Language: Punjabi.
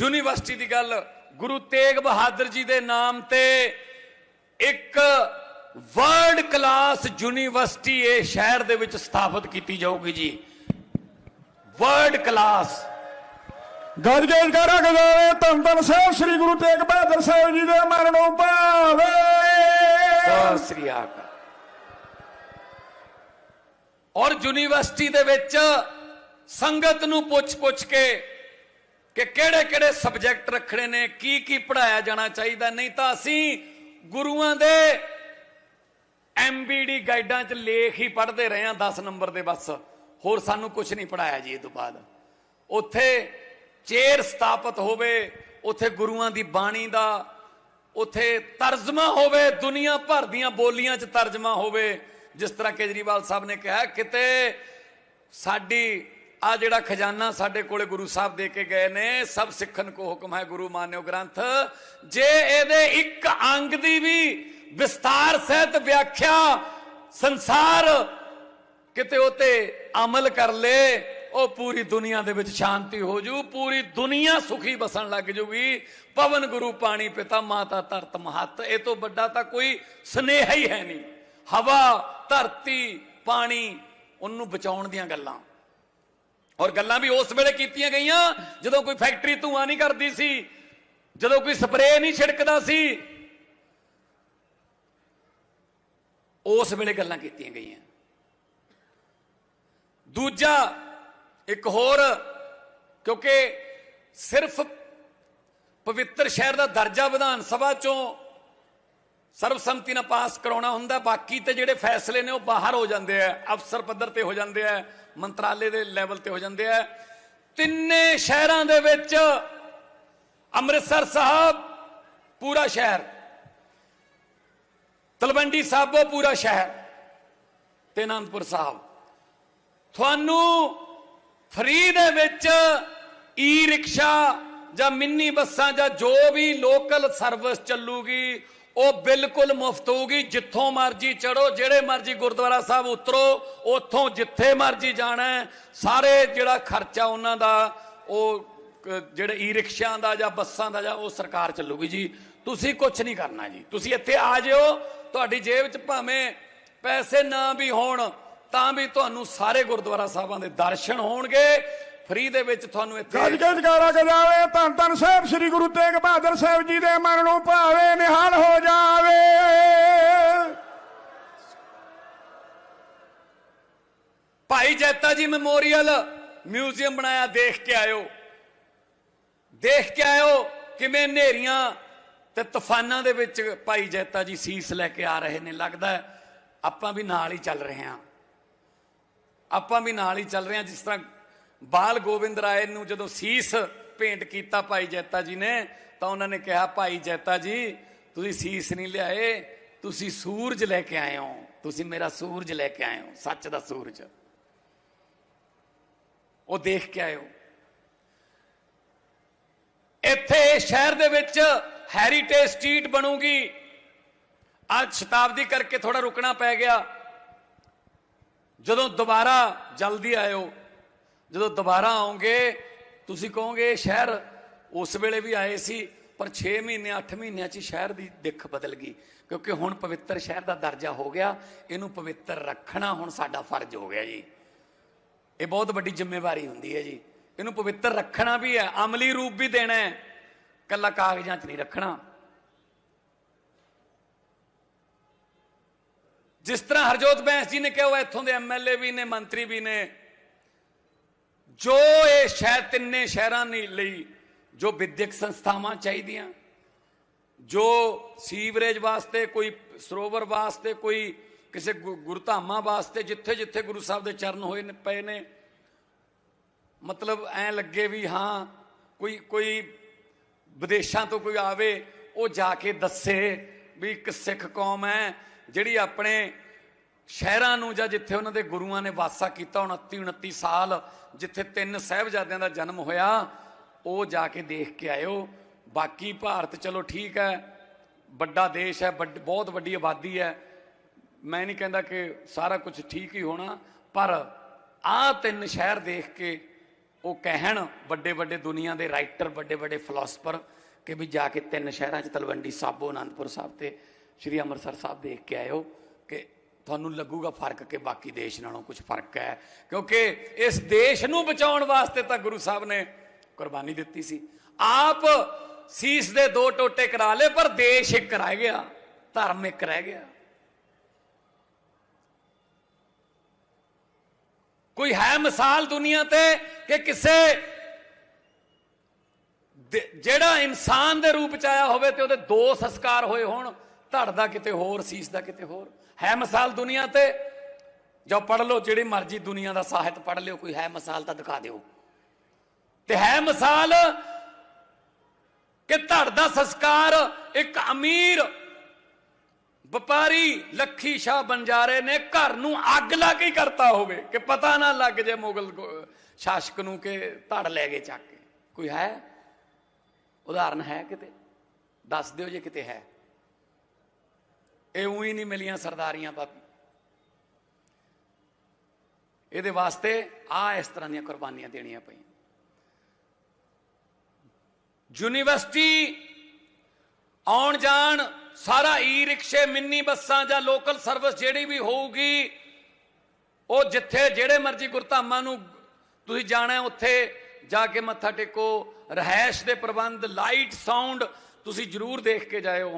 ਯੂਨੀਵਰਸਿਟੀ ਦੀ ਗੱਲ ਗੁਰੂ ਤੇਗ ਬਹਾਦਰ ਜੀ ਦੇ ਨਾਮ ਤੇ ਇੱਕ ਵਰਲਡ ਕਲਾਸ ਯੂਨੀਵਰਸਿਟੀ ਇਹ ਸ਼ਹਿਰ ਦੇ ਵਿੱਚ ਸਥਾਪਿਤ ਕੀਤੀ ਜਾਊਗੀ ਜੀ। ਵਰਲਡ ਕਲਾਸ ਗੱਜ ਗੱਜ ਕਰਾ ਗਜਾਵੇ ਧੰਨ ਧੰਨ ਸਾਹਿਬ ਸ੍ਰੀ ਗੁਰੂ ਤੇਗ ਬਹਾਦਰ ਸਾਹਿਬ ਜੀ ਦੇ ਮਰਨੋਂ ਭਾਵੇ। ਸਤਿ ਸ੍ਰੀ ਅਕਾਲ। ਔਰ ਯੂਨੀਵਰਸਿਟੀ ਦੇ ਵਿੱਚ ਸੰਗਤ ਨੂੰ ਪੁੱਛ-ਪੁੱਛ ਕੇ ਕਿ ਕਿਹੜੇ-ਕਿਹੜੇ ਸਬਜੈਕਟ ਰੱਖਣੇ ਨੇ, ਕੀ ਕੀ ਪੜਾਇਆ ਜਾਣਾ ਚਾਹੀਦਾ, ਨਹੀਂ ਤਾਂ ਅਸੀਂ ਗੁਰੂਆਂ ਦੇ ਐਮਬੀਡੀ ਗਾਈਡਾਂ 'ਚ ਲੇਖ ਹੀ ਪੜ੍ਹਦੇ ਰਹੇ ਹਾਂ 10 ਨੰਬਰ ਦੇ ਬਸ। ਹੋਰ ਸਾਨੂੰ ਕੁਝ ਨਹੀਂ ਪੜਾਇਆ ਜੀ ਇਹ ਤੋਂ ਬਾਅਦ। ਉੱਥੇ ਚੇਅਰ ਸਥਾਪਿਤ ਹੋਵੇ, ਉੱਥੇ ਗੁਰੂਆਂ ਦੀ ਬਾਣੀ ਦਾ, ਉੱਥੇ ਤਰਜਮਾ ਹੋਵੇ, ਦੁਨੀਆ ਭਰ ਦੀਆਂ ਬੋਲੀਆਂ 'ਚ ਤਰਜਮਾ ਹੋਵੇ। ਜਿਸ ਤਰ੍ਹਾਂ ਕੇਜਰੀਵਾਲ ਸਾਹਿਬ ਨੇ ਕਿਹਾ, ਕਿਤੇ ਸਾਡੀ ਆ ਜਿਹੜਾ ਖਜ਼ਾਨਾ ਸਾਡੇ ਕੋਲੇ ਗੁਰੂ ਸਾਹਿਬ ਦੇ ਕੇ ਗਏ ਨੇ, ਸਭ ਸਿੱਖਣ ਕੋ ਹੁਕਮ ਹੈ ਗੁਰੂ ਮਾਨਿਓ ਗ੍ਰੰਥ। ਜੇ ਇਹਦੇ ਇੱਕ ਅੰਗ ਦੀ ਵੀ ਵਿਸਤਾਰ ਸਹਿਤ ਵਿਆਖਿਆ ਸੰਸਾਰ ਕਿਤੇ ਉਤੇ ਅਮਲ ਕਰ ਲੇ, ਉਹ ਪੂਰੀ ਦੁਨੀਆ ਦੇ ਵਿੱਚ ਸ਼ਾਂਤੀ ਹੋ ਜੂ, ਪੂਰੀ ਦੁਨੀਆ ਸੁਖੀ ਬਸਣ ਲੱਗ ਜੂਗੀ। ਪਵਨ ਗੁਰੂ ਪਾਣੀ ਪਿਤਾ ਮਾਤਾ ਧਰਤ ਮਹੱਤ, ਇਹ ਤੋਂ ਵੱਡਾ ਤਾਂ ਕੋਈ ਸਨੇਹ ਹੀ ਹੈ ਨਹੀਂ। ਹਵਾ, ਧਰਤੀ, ਪਾਣੀ, ਉਹਨੂੰ ਬਚਾਉਣ ਦੀਆਂ ਗੱਲਾਂ। ਔਰ ਗੱਲਾਂ ਵੀ ਉਸ ਵੇਲੇ ਕੀਤੀਆਂ ਗਈਆਂ, ਜਦੋਂ ਕੋਈ ਫੈਕਟਰੀ ਧੂਆਂ ਨਹੀਂ ਕਰਦੀ ਸੀ, ਜਦੋਂ ਕੋਈ ਸਪਰੇਅ ਨਹੀਂ ਛਿੜਕਦਾ ਸੀ, ਉਸ ਵੇਲੇ ਗੱਲਾਂ ਕੀਤੀਆਂ ਗਈਆਂ। ਦੂਜਾ, ਇੱਕ ਹੋਰ, ਕਿਉਂਕਿ ਸਿਰਫ ਪਵਿੱਤਰ ਸ਼ਹਿਰ ਦਾ ਦਰਜਾ ਵਿਧਾਨ ਸਭਾ ਚੋਂ ਸਰਬਸੰਮਤੀ ਨਾਲ ਪਾਸ ਕਰਾਉਣਾ ਹੁੰਦਾ, ਬਾਕੀ ਤੇ ਜਿਹੜੇ ਫੈਸਲੇ ਨੇ ਉਹ ਬਾਹਰ ਹੋ ਜਾਂਦੇ ਆ, ਅਫਸਰ ਪੱਧਰ ਤੇ ਹੋ ਜਾਂਦੇ ਆ, ਮੰਤਰਾਲੇ ਦੇ ਲੈਵਲ ਤੇ ਹੋ ਜਾਂਦੇ ਆ। ਤਿੰਨੇ ਸ਼ਹਿਰਾਂ ਦੇ ਵਿੱਚ ਅੰਮ੍ਰਿਤਸਰ ਸਾਹਿਬ ਪੂਰਾ ਸ਼ਹਿਰ, ਤਲਵੰਡੀ ਸਾਬੋ ਪੂਰਾ ਸ਼ਹਿਰ ਤੇ ਅਨੰਦਪੁਰ ਸਾਹਿਬ। ਤੁਹਾਨੂੰ ਫ੍ਰੀ ਦੇ ਵਿੱਚ ਈ ਰਿਕਸ਼ਾ ਜਾਂ ਮਿੰਨੀ ਬੱਸਾਂ ਜਾਂ ਜੋ ਵੀ ਲੋਕਲ ਸਰਵਿਸ ਚੱਲੂਗੀ ਉਹ ਬਿਲਕੁਲ ਮੁਫਤ ਹੋਊਗੀ, ਜਿੱਥੋਂ ਮਰਜ਼ੀ ਚੜੋ ਜਿਹੜੇ ਮਰਜ਼ੀ ਗੁਰਦੁਆਰਾ ਸਾਹਿਬ ਉਤਰੋ, ਉੱਥੋਂ ਜਿੱਥੇ ਮਰਜ਼ੀ ਜਾਣਾ ਸਾਰੇ ਜਿਹੜਾ ਖਰਚਾ ਉਹਨਾਂ ਦਾ, ਉਹ ਜਿਹੜੇ ਈ ਰਿਕਸ਼ਿਆਂ ਦਾ ਜਾਂ ਬੱਸਾਂ ਦਾ ਜਾਂ ਉਹ ਸਰਕਾਰ ਚੱਲੂਗੀ ਜੀ। ਤੁਸੀਂ ਕੁਝ ਨਹੀਂ ਕਰਨਾ ਜੀ। ਤੁਸੀਂ ਇੱਥੇ ਆ ਜਿਓ, ਤੁਹਾਡੀ ਜੇਬ 'ਚ ਭਾਵੇਂ ਪੈਸੇ ਨਾ ਵੀ ਹੋਣ, ਤਾਂ ਵੀ ਤੁਹਾਨੂੰ ਸਾਰੇ ਗੁਰਦੁਆਰਾ ਸਾਹਿਬਾਂ ਦੇ ਦਰਸ਼ਨ ਹੋਣਗੇ। ਫ੍ਰੀ ਦੇ ਵਿੱਚ ਤੁਹਾਨੂੰ ਗੱਜ ਇੱਥੇ ਗੱਜ ਕਰਾ ਗਜਾਵੇ ਧੰਨ ਧੰਨ ਸਾਹਿਬ ਸ੍ਰੀ ਗੁਰੂ ਤੇਗ ਬਹਾਦਰ ਸਾਹਿਬ ਜੀ ਦੇ ਮਰਨੋਂ ਭਾਵੇ ਨਿਹਾਲ ਹੋ ਜਾਵੇ। ਭਾਈ ਜੈਤਾ ਜੀ ਮੈਮੋਰੀਅਲ ਮਿਊਜ਼ੀਅਮ ਬਣਾਇਆ ਦੇਖ ਕੇ ਆਇਓ। ਦੇਖ ਕੇ ਆਇਓ ਕਿਵੇਂ ਨੇਰੀਆਂ ਤੇ ਤੂਫਾਨਾਂ ਦੇ ਵਿੱਚ ਭਾਈ ਜੈਤਾ ਜੀ ਸੀਸ ਲੈ ਕੇ ਆ ਰਹੇ ਨੇ। ਲੱਗਦਾ ਆਪਾਂ ਵੀ ਨਾਲ ਹੀ ਚੱਲ ਰਹੇ ਹਾਂ। ਆਪਾਂ ਵੀ ਨਾਲ ਹੀ ਚੱਲ ਰਹੇ ਹਾਂ ਜਿਸ ਤਰ੍ਹਾਂ ਬਾਲ ਗੋਬਿੰਦ ਰਾਏ ਨੂੰ ਜਦੋਂ ਸੀਸ ਭੇਂਟ ਕੀਤਾ ਭਾਈ ਜੈਤਾ ਜੀ ਨੇ, ਤਾਂ ਉਹਨਾਂ ਨੇ ਕਿਹਾ, ਭਾਈ ਜੈਤਾ ਜੀ, ਤੁਸੀਂ ਸੀਸ ਨਹੀਂ ਲਿਆਏ, ਤੁਸੀਂ ਸੂਰਜ ਲੈ ਕੇ ਆਏ ਹੋ। ਤੁਸੀਂ ਮੇਰਾ ਸੂਰਜ ਲੈ ਕੇ ਆਏ ਹੋ, ਸੱਚ ਦਾ ਸੂਰਜ। ਉਹ ਦੇਖ ਕੇ ਆਏ ਹੋ। ਇੱਥੇ ਸ਼ਹਿਰ ਦੇ ਵਿੱਚ ਹੈਰੀਟੇਜ ਸਟਰੀਟ ਬਣੂਗੀ। ਅੱਜ ਸ਼ਤਾਬਦੀ ਕਰਕੇ ਥੋੜਾ ਰੁਕਣਾ ਪੈ ਗਿਆ। ਜਦੋਂ ਦੁਬਾਰਾ ਜਲਦੀ ਆਇਓ ਜਦੋਂ ਦੁਬਾਰਾ ਆਉਂਗੇ, ਤੁਸੀਂ ਕਹੋਗੇ, ਸ਼ਹਿਰ ਉਸ ਵੇਲੇ ਵੀ ਆਏ ਸੀ, ਪਰ 6 ਮਹੀਨੇ 8 ਮਹੀਨਿਆਂ 'ਚ ਸ਼ਹਿਰ ਦੀ ਦਿੱਖ ਬਦਲ ਗਈ। ਕਿਉਂਕਿ ਹੁਣ ਪਵਿੱਤਰ ਸ਼ਹਿਰ ਦਾ ਦਰਜਾ ਹੋ ਗਿਆ, ਇਹਨੂੰ ਪਵਿੱਤਰ ਰੱਖਣਾ ਹੁਣ ਸਾਡਾ ਫਰਜ਼ ਹੋ ਗਿਆ ਜੀ। ਇਹ ਬਹੁਤ ਵੱਡੀ ਜ਼ਿੰਮੇਵਾਰੀ ਹੁੰਦੀ ਹੈ ਜੀ। ਇਹਨੂੰ ਪਵਿੱਤਰ ਰੱਖਣਾ ਵੀ ਹੈ, ਅਮਲੀ ਰੂਪ ਵੀ ਦੇਣਾ ਹੈ। ਕੱਲਾ ਕਾਗਜ਼ਾਂ 'ਚ ਨਹੀਂ ਰੱਖਣਾ। ਜਿਸ ਤਰ੍ਹਾਂ ਹਰਜੋਤ ਬੈਂਸ ਜੀ ਨੇ ਕਿਹਾ, ਉਹ ਇੱਥੋਂ ਦੇ ਐਮਐਲਏ ਵੀ ਨੇ, ਮੰਤਰੀ ਵੀ ਨੇ ਜੋ ਇਹ ਸ਼ਹਿਰ ਤਿੰਨੇ ਸ਼ਹਿਰਾਂ ਨੇ ਲਈ, ਜੋ ਵਿਦਿਅਕ ਸੰਸਥਾਵਾਂ ਚਾਹੀਦੀਆਂ, ਜੋ ਸੀਵਰੇਜ ਵਾਸਤੇ, ਕੋਈ ਸਰੋਵਰ ਵਾਸਤੇ, ਕੋਈ ਕਿਸੇ ਗੁ- ਗੁਰਧਾਮਾਂ ਵਾਸਤੇ ਜਿੱਥੇ ਜਿੱਥੇ ਗੁਰੂ ਸਾਹਿਬ ਦੇ ਚਰਨ ਹੋਏ ਨੇ, ਪਏ ਨੇ, ਮਤਲਬ ਐ ਲੱਗੇ ਵੀ ਹਾਂ, ਕੋਈ ਕੋਈ ਵਿਦੇਸ਼ਾਂ ਤੋਂ ਕੋਈ ਆਵੇ, ਉਹ ਜਾ ਕੇ ਦੱਸੇ ਵੀ ਇੱਕ ਸਿੱਖ ਕੌਮ ਹੈ ਜਿਹੜੀ ਆਪਣੇ ਸ਼ਹਿਰਾਂ ਨੂੰ ਜਾਂ ਜਿੱਥੇ ਉਹਨਾਂ ਦੇ ਗੁਰੂਆਂ ਨੇ ਵਾਸਾ ਕੀਤਾ 29 29 ਸਾਲ ਜਿੱਥੇ ਤਿੰਨ ਸਹਿਬਜ਼ਾਦਿਆਂ ਦਾ ਜਨਮ ਹੋਇਆ, ਉਹ ਜਾ ਕੇ ਦੇਖ ਕੇ ਆਇਓ। ਬਾਕੀ ਭਾਰਤ ਚਲੋ ਠੀਕ ਹੈ, ਵੱਡਾ ਦੇਸ਼ ਹੈ, ਵੱਡ- ਬਹੁਤ ਵੱਡੀ ਆਬਾਦੀ ਹੈ। ਮੈਂ ਨਹੀਂ ਕਹਿੰਦਾ ਕਿ ਸਾਰਾ ਕੁਝ ਠੀਕ ਹੀ ਹੋਣਾ, ਪਰ ਆਹ ਤਿੰਨ ਸ਼ਹਿਰ ਦੇਖ ਕੇ ਉਹ ਕਹਿਣ, ਵੱਡੇ ਵੱਡੇ ਦੁਨੀਆ ਦੇ ਰਾਈਟਰ, ਵੱਡੇ ਵੱਡੇ ਫਿਲਾਸਫਰ ਕਿ ਵੀ ਜਾ ਕੇ ਤਿੰਨ ਸ਼ਹਿਰਾਂ 'ਚ ਤਲਵੰਡੀ ਸਾਬੋ ਆਨੰਦਪੁਰ ਸਾਹਿਬ ਤੇ ਸ੍ਰੀ ਅੰਮ੍ਰਿਤਸਰ ਸਾਹਿਬ ਦੇਖ ਕੇ ਆਇਓ ਕਿ ਤੁਹਾਨੂੰ ਲੱਗੂਗਾ ਫ਼ਰਕ ਕਿ ਬਾਕੀ ਦੇਸ਼ ਨਾਲੋਂ ਕੁਝ ਫ਼ਰਕ ਹੈ। ਕਿਉਂਕਿ ਇਸ ਦੇਸ਼ ਨੂੰ ਬਚਾਉਣ ਵਾਸਤੇ ਤਾਂ ਗੁਰੂ ਸਾਹਿਬ ਨੇ ਕੁਰਬਾਨੀ ਦਿੱਤੀ ਸੀ। ਆਪ ਸੀਸ ਦੇ ਦੋ ਟੋਟੇ ਕਰਾ ਲਏ, ਪਰ ਦੇਸ਼ ਇੱਕ ਰਹਿ ਗਿਆ, ਧਰਮ ਇੱਕ ਰਹਿ ਗਿਆ। ਕੋਈ ਹੈ ਮਿਸਾਲ ਦੁਨੀਆ ਤੇ ਕਿ ਕਿਸੇ ਜਿਹੜਾ ਇਨਸਾਨ ਦੇ ਰੂਪ ਚ ਆਇਆ ਹੋਵੇ ਤੇ ਉਹਦੇ ਦੋ ਸੰਸਕਾਰ ਹੋਏ ਹੋਣ ਧੜ ਦਾ ਕਿਤੇ ਹੋਰ, ਸੀਸ ਦਾ ਕਿਤੇ ਹੋਰ। ਹੈ ਮਿਸਾਲ ਦੁਨੀਆ ਤੇ? ਜੋ ਪੜ ਲਓ, ਜਿਹੜੀ ਮਰਜ਼ੀ ਦੁਨੀਆ ਦਾ ਸਾਹਿਤ ਪੜ ਲਿਓ, ਕੋਈ ਹੈ ਮਿਸਾਲ ਤਾਂ ਦਿਖਾ ਦਿਓ। ਤੇ ਹੈ ਮਿਸਾਲ ਕਿ ਧੜ ਦਾ ਸੰਸਕਾਰ ਇੱਕ ਅਮੀਰ ਵਪਾਰੀ ਲੱਖੀ ਸ਼ਾਹ ਬੰਜਾਰੇ ਨੇ, ਘਰ ਨੂੰ ਅੱਗ ਲਾ ਕੇ ਕਰਤਾ ਹੋਵੇ, ਕਿ ਪਤਾ ਨਾ ਲੱਗ ਜੇ ਮੁਗਲ ਸ਼ਾਸਕ ਨੂੰ ਕਿ ਧੜ ਲੈ ਗਏ ਚੱਕ ਕੇ। ਕੋਈ ਹੈ? ਉਦਾਹਰਨ ਹੈ ਕਿਤੇ? ਦੱਸ ਦਿਓ ਜੇ ਕਿਤੇ ਹੈ। ਇਹ ਉਹੀ ਨਹੀਂ ਮਿਲੀਆਂ ਸਰਦਾਰੀਆਂ ਬਾਬੀ ਇਹਦੇ ਵਾਸਤੇ ਆ ਇਸ ਤਰ੍ਹਾਂ ਦੀਆਂ ਕੁਰਬਾਨੀਆਂ ਦੇਣੀਆਂ ਪਈਆਂ। ਯੂਨੀਵਰਸਿਟੀ ਆਉਣ ਜਾਣ ਸਾਰਾ ਈ ਰਿਕਸ਼ੇ ਮਿੰਨੀ ਬੱਸਾਂ ਜਾਂ ਲੋਕਲ ਸਰਵਿਸ ਜਿਹੜੀ ਵੀ ਹੋਊਗੀ, ਉਹ ਜਿੱਥੇ ਜਿਹੜੇ ਮਰਜ਼ੀ ਗੁਰਧਾਮਾਂ ਨੂੰ ਤੁਸੀਂ ਜਾਣਾ, ਉੱਥੇ ਜਾ ਕੇ ਮੱਥਾ ਟੇਕੋ ਰਹਿائش ਦੇ ਪ੍ਰਬੰਧ ਲਾਈਟ ਸਾਊਂਡ ਤੁਸੀਂ ਜ਼ਰੂਰ ਦੇਖ ਕੇ ਜਾਇਓ।